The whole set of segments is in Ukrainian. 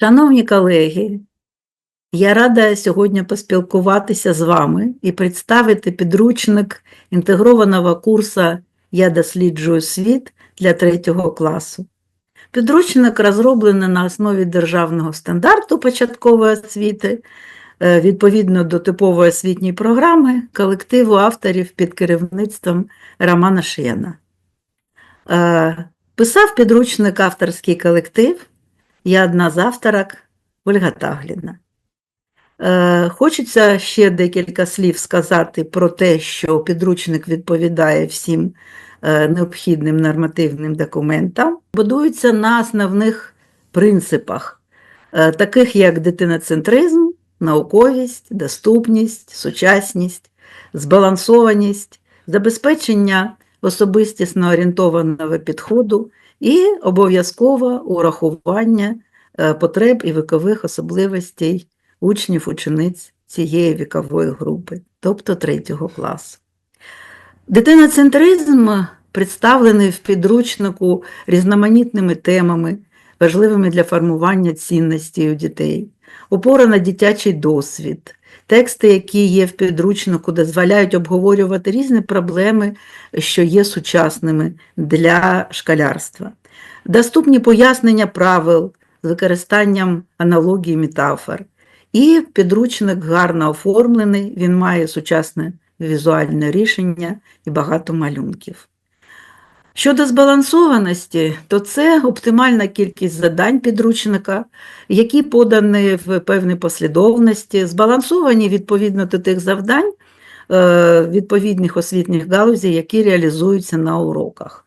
Шановні колеги, я рада сьогодні поспілкуватися з вами і представити підручник інтегрованого курсу Я досліджую світ для третього класу. Підручник розроблений на основі державного стандарту початкової освіти, е, відповідно до типової освітньої програми колективу авторів під керівництвом Романа Шияна. Е, Писав підручник авторський колектив. Я одна з авторок Ольга Тагліна. Е, Хочеться ще декілька слів сказати про те, що підручник відповідає всім е, необхідним нормативним документам, будується на основних принципах, е, таких як дитиноцентризм, науковість, доступність, сучасність, збалансованість, забезпечення особистісно орієнтованого підходу і обов'язкове урахування е, потреб і вікових особливостей учнів, учениць цієї вікової групи, тобто третього класу. Дитиноцентризм представлений в підручнику різноманітними темами, важливими для формування цінностей у дітей, опора на дитячий досвід, тексти, які є в підручнику, дозволяють обговорювати різні проблеми, що є сучасними для школярства, доступні пояснення правил з використанням аналогії метафор. І підручник гарно оформлений, він має сучасне візуальне рішення і багато малюнків. Щодо збалансованості, то це оптимальна кількість задань підручника, які подані в певній послідовності, збалансовані відповідно до тих завдань е, відповідних освітніх галузей, які реалізуються на уроках.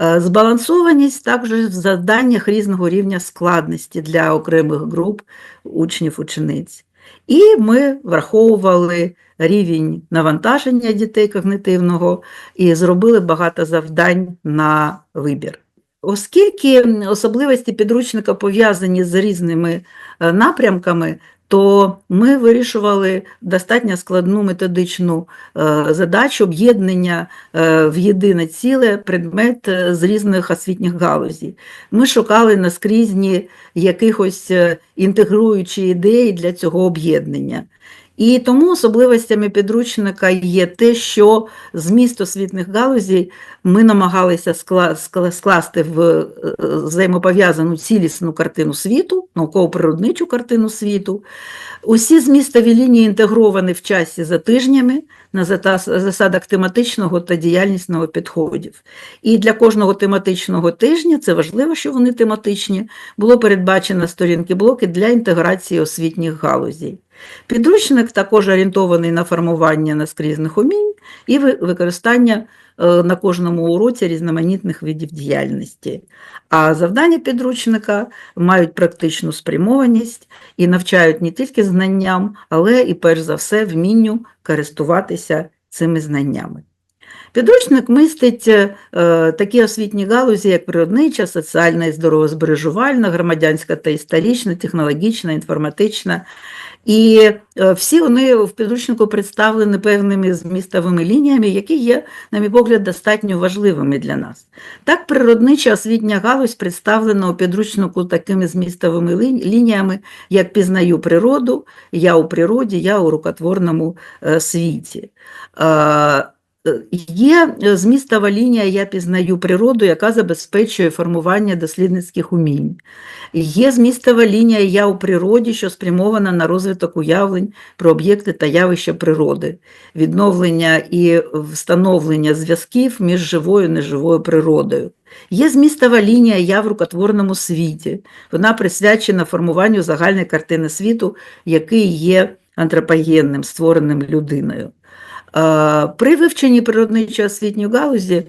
Е, Збалансованість також в завданнях різного рівня складності для окремих груп учнів-учениць. І ми враховували рівень навантаження дітей когнитивного і зробили багато завдань на вибір. Оскільки особливості підручника пов'язані з різними е, напрямками, то ми вирішували достатньо складну методичну е, задачу об'єднання е, в єдине ціле предмет е, з різних освітніх галузей. Ми шукали наскрізні якихось інтегруючі ідеї для цього об'єднання. І тому особливостями підручника є те, що зміст освітних галузей ми намагалися скла- скла- скласти в е, взаємопов'язану цілісну картину світу, науково-природничу картину світу. Усі змістові лінії інтегровані в часі за тижнями на засадах тематичного та діяльнісного підходів. І для кожного тематичного тижня, це важливо, що вони тематичні, було передбачено сторінки блоки для інтеграції освітніх галузей. Підручник також орієнтований на формування наскрізних умінь і використання е, на кожному уроці різноманітних видів діяльності. А завдання підручника мають практичну спрямованість і навчають не тільки знанням, але і перш за все вмінню користуватися цими знаннями. Підручник містить е, такі освітні галузі, як природнича, соціальна і здоровозбережувальна, громадянська та історична, технологічна, інформатична. І е, всі вони в підручнику представлені певними змістовими лініями, які є, на мій погляд, достатньо важливими для нас. Так, природнича освітня галузь представлена у підручнику такими змістовими лі- лініями, як пізнаю природу, я у природі, я у рукотворному е, світі. Є е, змістова лінія Я пізнаю природу, яка забезпечує формування дослідницьких умінь. Є змістова лінія Я у природі, що спрямована на розвиток уявлень про об'єкти та явища природи, відновлення і встановлення зв'язків між живою і неживою природою. Є змістова лінія Я в рукотворному світі. Вона присвячена формуванню загальної картини світу, який є антропогенним, створеним людиною. Е, При вивченні природничої освітньої галузі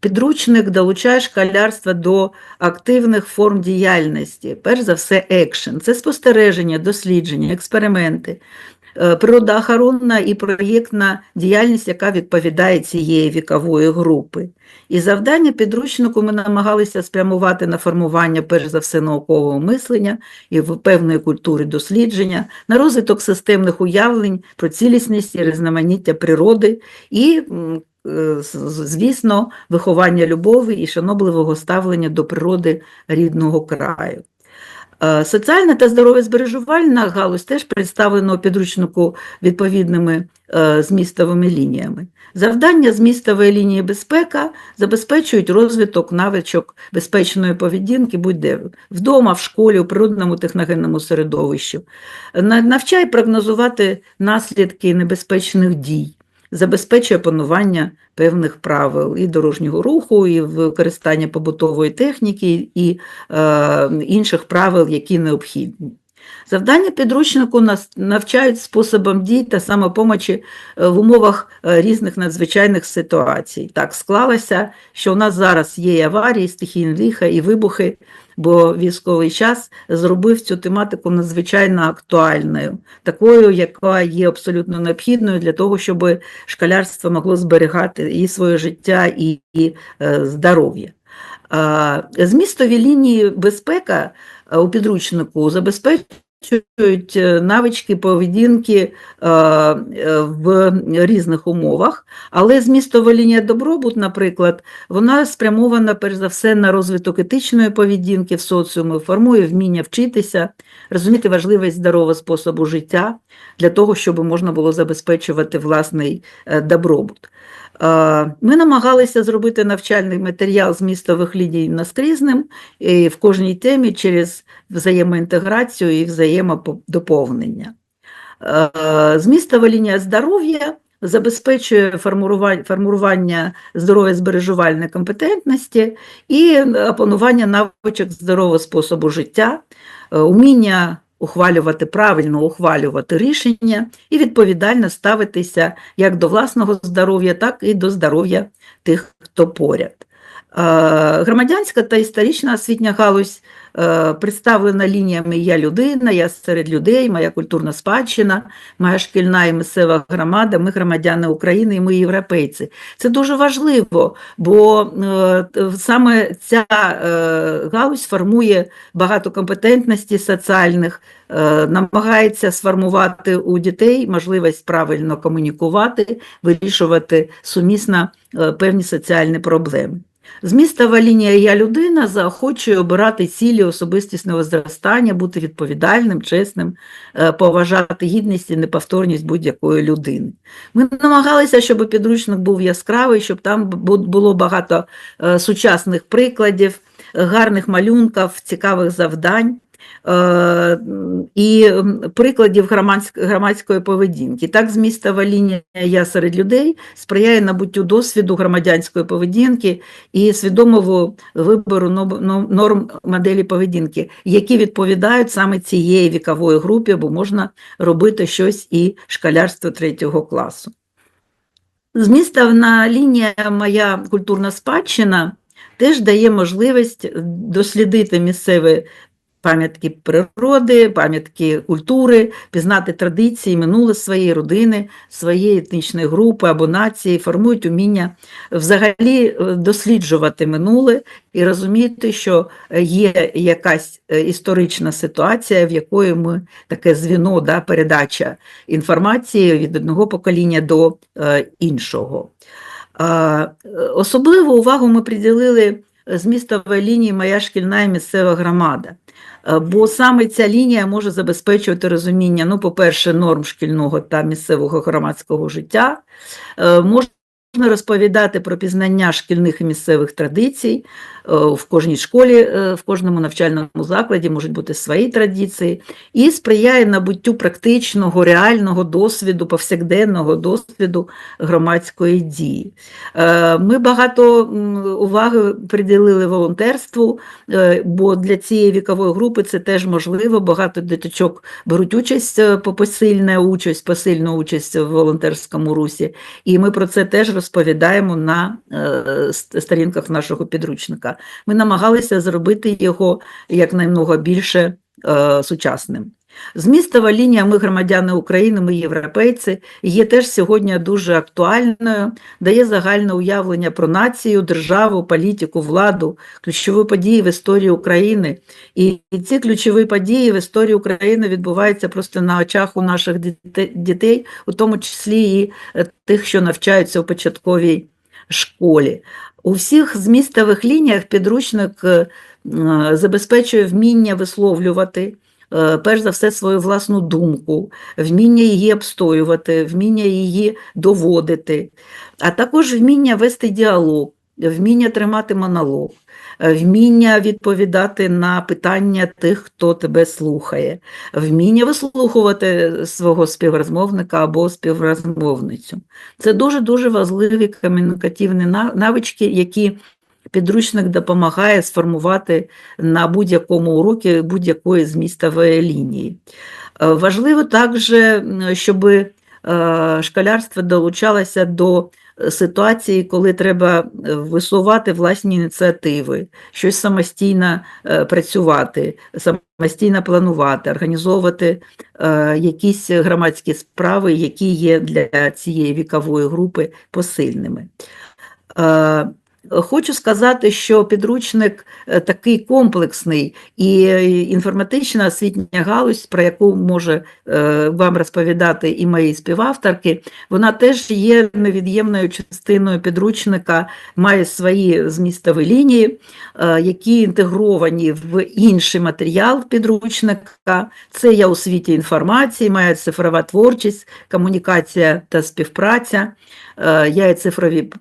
підручник долучає школярство до активних форм діяльності. Перш за все, екшен. Це спостереження, дослідження, експерименти, природоохоронна і проєктна діяльність, яка відповідає цієї вікової групи. І завдання підручнику ми намагалися спрямувати на формування, перш за все, наукового мислення і певної культури дослідження, на розвиток системних уявлень про цілісність і різноманіття природи і, е, звісно, виховання любові і шанобливого ставлення до природи рідного краю. Е, Соціальна та здоров'язбережувальна галузь теж представлена у підручнику відповідними е, змістовими лініями. Завдання змістової лінії безпека забезпечують розвиток навичок безпечної поведінки будь-де вдома, в школі, у природному техногенному середовищі. На- Навчає прогнозувати наслідки небезпечних дій, забезпечує панування певних правил і дорожнього руху, і використання побутової техніки, і е, інших правил, які необхідні. Завдання підручнику навчають способам дій та самопомочі е, в умовах е, різних надзвичайних ситуацій. Так склалося, що у нас зараз є аварії, стихійні лиха, і вибухи, бо військовий час зробив цю тематику надзвичайно актуальною, такою, яка є абсолютно необхідною для того, щоб школярство могло зберігати і своє життя, і, і е, здоров'я. Змістові лінії безпека у підручнику забезпечують е, навички поведінки е, в різних умовах, але змістова лінія добробут, наприклад, вона спрямована перш за все на розвиток етичної поведінки в соціумі, формує вміння вчитися, розуміти важливість здорового способу життя для того, щоб можна було забезпечувати власний е, добробут. Е, Ми намагалися зробити навчальний матеріал з містових ліній наскрізним і в кожній темі через взаємоінтеграцію і взаємодоповнення. Е, Змістова лінія здоров'я забезпечує формування здоров'я збережувальної компетентності і опанування навичок здорового способу життя, е, уміння ухвалювати правильно ухвалювати рішення і відповідально ставитися як до власного здоров'я, так і до здоров'я тих, хто поряд. Е, Громадянська та історична освітня галузь представлена лініями Я людина, я серед людей, моя культурна спадщина, моя шкільна і місцева громада, ми громадяни України і ми європейці. Це дуже важливо, бо е, саме ця е, галузь формує багато компетентностей соціальних, е, намагається сформувати у дітей можливість правильно комунікувати, вирішувати сумісно е, певні соціальні проблеми. Змістова лінія Я людина заохочує обирати цілі особистісного зростання, бути відповідальним, чесним, е, поважати гідність і неповторність будь-якої людини. Ми намагалися, щоб підручник був яскравий, щоб там було багато е, сучасних прикладів, гарних малюнків, цікавих завдань. Е, І прикладів громадської поведінки. Так, змістова лінія Я серед людей сприяє набуттю досвіду громадянської поведінки і свідомого вибору норм моделі поведінки, які відповідають саме цієї вікової групі, бо можна робити щось і школярство третього класу. Змістовна лінія Моя культурна спадщина теж дає можливість дослідити місцеві пам'ятки природи, пам'ятки культури, пізнати традиції, минуле своєї родини, своєї етнічної групи або нації, формують уміння взагалі е, досліджувати минуле і розуміти, що є якась е, історична ситуація, в якої ми таке звіно, да, передача інформації від одного покоління до е, іншого. Особливу увагу ми приділили змістовій лінії Моя шкільна і місцева громада. Е, Бо саме ця лінія може забезпечувати розуміння, ну, по-перше, норм шкільного та місцевого громадського життя, Е, можна розповідати про пізнання шкільних і місцевих традицій. Е, В кожній школі, е, в кожному навчальному закладі можуть бути свої традиції, і сприяє набуттю практичного, реального досвіду, повсякденного досвіду громадської дії. Е, Ми багато уваги приділили волонтерству, бо для цієї вікової групи це теж можливо. Багато діточок беруть участь посильна участь, посильну участь в волонтерському русі. І ми про це теж розповідаємо на е, сторінках нашого підручника. Ми намагалися зробити його якнаймного більше е, сучасним. Змістова лінія Ми громадяни України, ми європейці є теж сьогодні дуже актуальною, дає загальне уявлення про націю, державу, політику, владу, ключові події в історії України. І ці ключові події в історії України відбуваються просто на очах у наших дітей, у тому числі і е, тих, що навчаються у початковій школі. У всіх змістових лініях підручник е, е, забезпечує вміння висловлювати, перш за все, свою власну думку, вміння її обстоювати, вміння її доводити, а також вміння вести діалог, вміння тримати монолог, е, вміння відповідати на питання тих, хто тебе слухає, вміння вислухувати свого співрозмовника або співрозмовницю. Це дуже-дуже важливі комунікативні навички, які підручник допомагає сформувати на будь-якому уроці будь-якої змістової лінії. Е, Важливо також, щоб школярство долучалося до е, ситуації, коли треба е, висувати власні ініціативи, щось самостійно е, працювати, самостійно планувати, організовувати е, якісь громадські справи, які є для цієї вікової групи посильними. Хочу сказати, що підручник е, такий комплексний і е, інформатична освітня галузь, про яку може е, вам розповідати і мої співавторки, вона теж є невід'ємною частиною підручника, має свої змістові лінії, які інтегровані в інший матеріал підручника. Це є у світі інформації, має цифрова творчість, комунікація та співпраця, е, є цифрові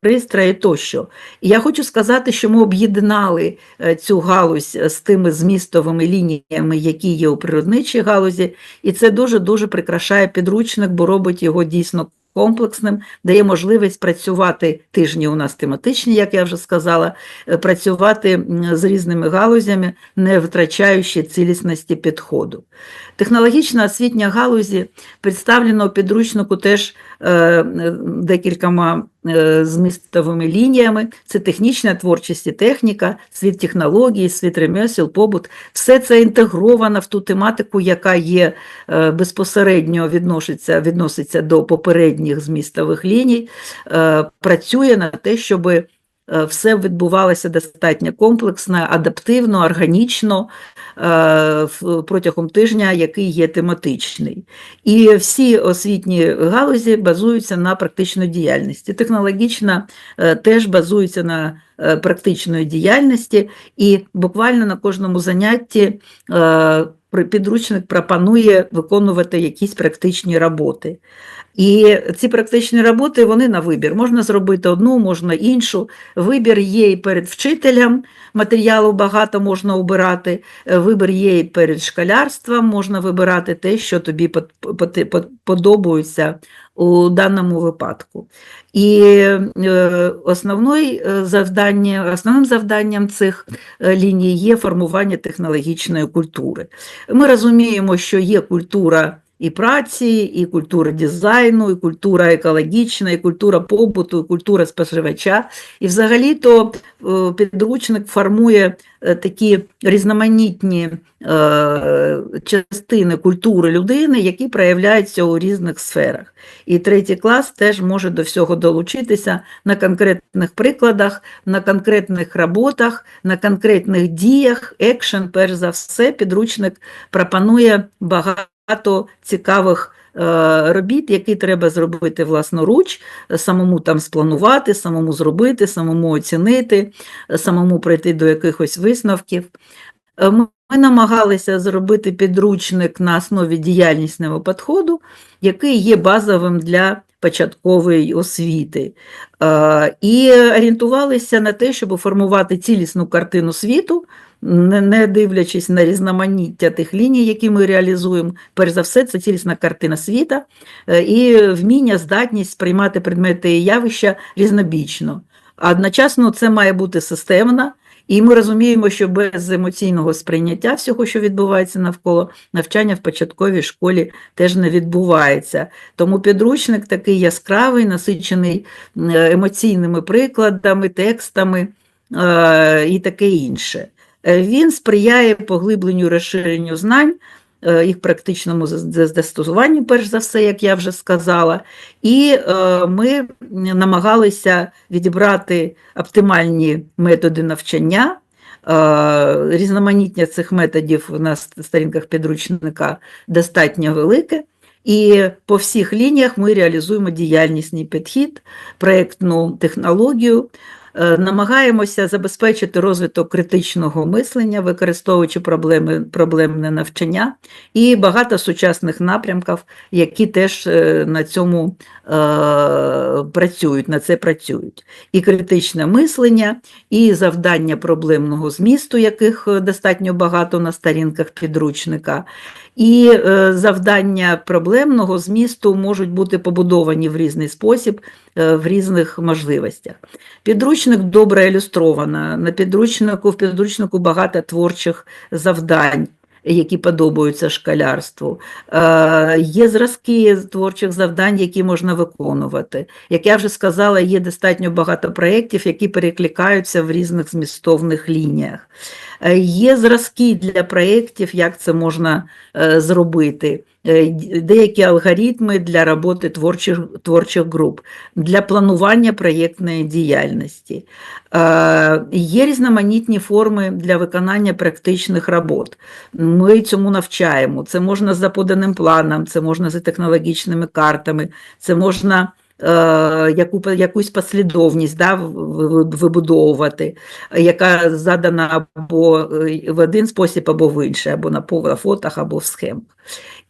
пристрої тощо. І я хочу сказати, що ми об'єднали е, цю галузь з тими змістовими лініями, які є у природничій галузі, і це дуже-дуже прикрашає підручник, бо робить його дійсно комплексним, дає можливість працювати тижні у нас тематичні, як я вже сказала, е, працювати з різними галузями, не втрачаючи цілісності підходу. Технологічна освітня галузі представлена у підручнику теж е, е, декількома е, змістовими лініями. Це технічна творчість і техніка, світ технологій, світ ремесел, побут. Все це інтегровано в ту тематику, яка є е, безпосередньо відноситься, відноситься до попередніх змістових ліній, е, працює на те, щоби е, все відбувалося достатньо комплексно, адаптивно, органічно е, протягом тижня, який є тематичний. І всі освітні галузі базуються на практичній діяльності. Технологічна е, теж базується на е, практичної діяльності, і буквально на кожному занятті е, підручник пропонує виконувати якісь практичні роботи. І ці практичні роботи вони на вибір. Можна зробити одну, можна іншу. Вибір є і перед вчителем, матеріалу багато можна обирати. Вибір є і перед школярством, можна вибирати те, що тобі под- под- под- подобається у даному випадку. І е, основною е, завдання, основним завданням цих е, ліній є формування технологічної культури. Ми розуміємо, що є культура і праці, і культура дизайну, і культура екологічна, і культура побуту, і культура споживача. І взагалі-то е, підручник формує е, такі різноманітні е, частини культури людини, які проявляються у різних сферах. І третій клас теж може до всього долучитися на конкретних прикладах, на конкретних роботах, на конкретних діях. Екшен, перш за все, підручник пропонує багато цікавих е, робіт, які треба зробити власноруч, самому там спланувати, самому зробити, самому оцінити, самому прийти до якихось висновків. Е, Ми ми намагалися зробити підручник на основі діяльнісного підходу, який є базовим для початкової освіти. Е, І орієнтувалися на те, щоб формувати цілісну картину світу, не, дивлячись на різноманіття тих ліній, які ми реалізуємо. Перш за все, це цілісна картина світа е, і вміння, здатність сприймати предмети і явища різнобічно. Одночасно це має бути системно, і ми розуміємо, що без емоційного сприйняття всього, що відбувається навколо, навчання в початковій школі теж не відбувається. Тому підручник такий яскравий, насичений е, емоційними прикладами, текстами е, і таке інше. Е, Він сприяє поглибленню розширенню знань, е, їх практичному зас- зас- застосуванню, перш за все, як я вже сказала. І е, ми намагалися відібрати оптимальні методи навчання. Різноманіття цих методів на сторінках підручника достатньо велике. І по всіх лініях ми реалізуємо діяльнісний підхід, проєктну технологію, Намагаємося забезпечити розвиток критичного мислення, використовуючи проблеми, проблемне навчання і багато сучасних напрямків, які теж е, на цьому е, працюють, на це працюють. І критичне мислення, і завдання проблемного змісту, яких е, достатньо багато на сторінках підручника, і е, завдання проблемного змісту можуть бути побудовані в різний спосіб, е, в різних можливостях. Підручник добре ілюстровано. На підручнику, в підручнику багато творчих завдань. Які подобаються школярству. Е, Є зразки творчих завдань, які можна виконувати. Як я вже сказала, є достатньо багато проєктів, які перекликаються в різних змістовних лініях. Е, Є зразки для проєктів, як це можна е, зробити. Е, Деякі алгоритми для роботи творчих, творчих груп, для планування проєктної діяльності. Е, Є різноманітні форми для виконання практичних робот. Ми цьому навчаємо. Це можна за поданим планом, це можна за технологічними картами, це можна е, яку, якусь послідовність да, вибудовувати, яка задана або в один спосіб, або в інший, або на фотах, або в схемах.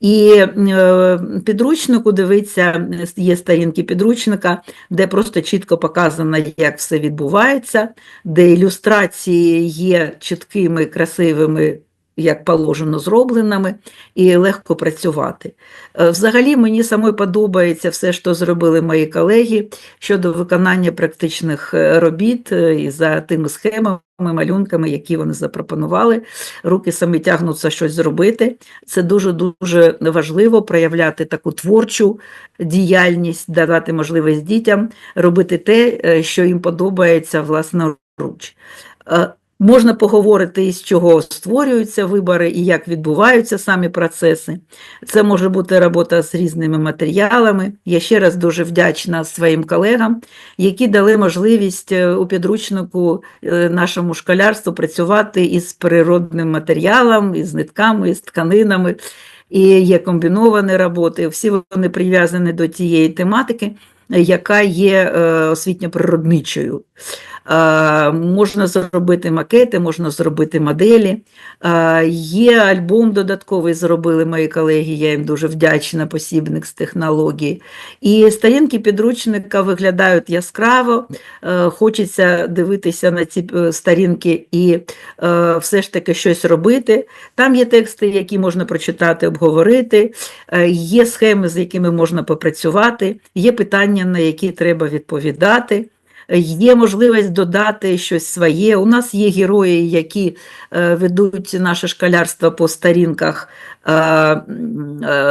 І е, підручнику дивиться, є сторінки підручника, де просто чітко показано, як все відбувається, де ілюстрації є чіткими, красивими, як положено, зробленими, і легко працювати. Е, Взагалі, мені самой подобається все, що зробили мої колеги щодо виконання практичних е, робіт е, і за тими схемами, малюнками, які вони запропонували. Руки самі тягнуться щось зробити. Це дуже-дуже важливо проявляти таку творчу діяльність, давати можливість дітям робити те, що їм подобається власноруч. Можна поговорити, із чого створюються вибори і як відбуваються самі процеси. Це може бути робота з різними матеріалами. Я ще раз дуже вдячна своїм колегам, які дали можливість е, у підручнику е, нашому школярству працювати із природним матеріалом, із нитками, із тканинами. І є комбіновані роботи. Всі вони прив'язані до тієї тематики, яка є е, освітньо-природничою. Е, Можна зробити макети, можна зробити моделі. Е, Є альбом додатковий, зробили мої колеги, я їм дуже вдячна, посібник з технології. І сторінки підручника виглядають яскраво, е, хочеться дивитися на ці сторінки і все ж таки щось робити. Там є тексти, які можна прочитати, обговорити, є схеми, з якими можна попрацювати, є питання, на які треба відповідати. Є можливість додати щось своє. У нас є герої, які е, ведуть наше школярство по сторінках е, е,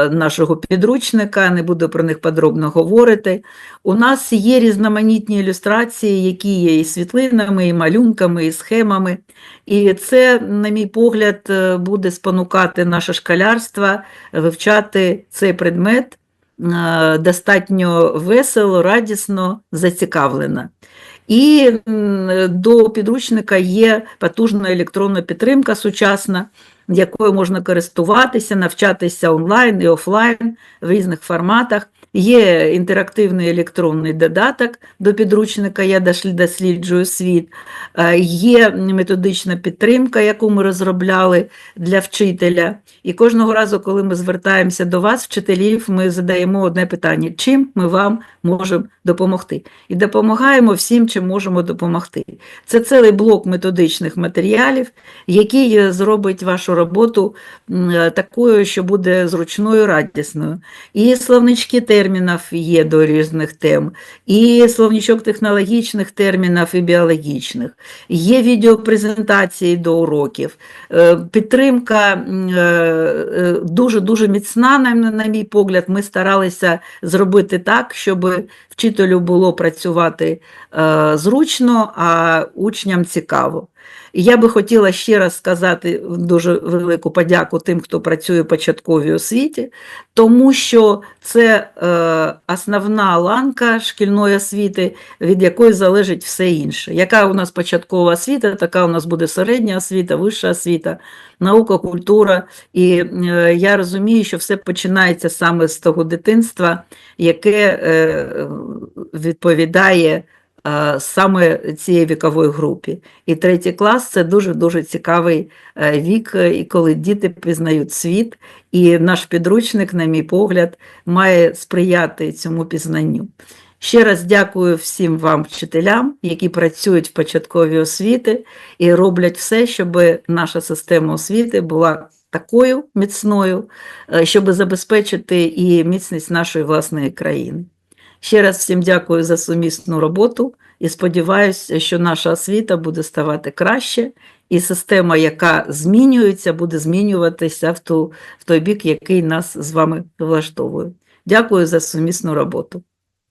нашого підручника, не буду про них подробно говорити. У нас є різноманітні ілюстрації, які є і світлинами, і малюнками, і схемами. І це, на мій погляд, буде спонукати наше школярство вивчати цей предмет достатньо весело, радісно, зацікавлена. І до підручника є потужна електронна підтримка сучасна, якою можна користуватися, навчатися онлайн і офлайн в різних форматах. Є інтерактивний електронний додаток до підручника Я досліджую світ. Е, Є методична підтримка, яку ми розробляли для вчителя. І кожного разу, коли ми звертаємося до вас, вчителів, ми задаємо одне питання: чим ми вам можемо допомогти? І допомагаємо всім, чим можемо допомогти. Це цілий блок методичних матеріалів, який е, зробить вашу роботу е, такою, що буде зручною, радісною. І словнички термінів є до різних тем, і словничок технологічних термінів і біологічних. Є відеопрезентації до уроків. Е, Підтримка е, е, дуже-дуже міцна, на, мій погляд. Ми старалися зробити так, щоб вчителю було працювати зручно, а учням цікаво. І я би хотіла ще раз сказати дуже велику подяку тим, хто працює в початковій освіті, тому що це е, основна ланка шкільної освіти, від якої залежить все інше. Яка у нас початкова освіта, така у нас буде середня освіта, вища освіта, наука, культура. І е, я розумію, що все починається саме з того дитинства, яке е, відповідає саме цієї вікової групі. І третій клас це дуже-дуже цікавий е, вік, е, і коли діти пізнають світ, і наш підручник, на мій погляд, має сприяти цьому пізнанню. Ще раз дякую всім вам, вчителям, які працюють в початковій освіти і роблять все, щоб наша система освіти була такою міцною, е, щоб забезпечити і міцність нашої власної країни. Ще раз всім дякую за сумісну роботу і сподіваюся, що наша освіта буде ставати краще, і система, яка змінюється, буде змінюватися в, ту, в той бік, який нас з вами влаштовує. Дякую за сумісну роботу.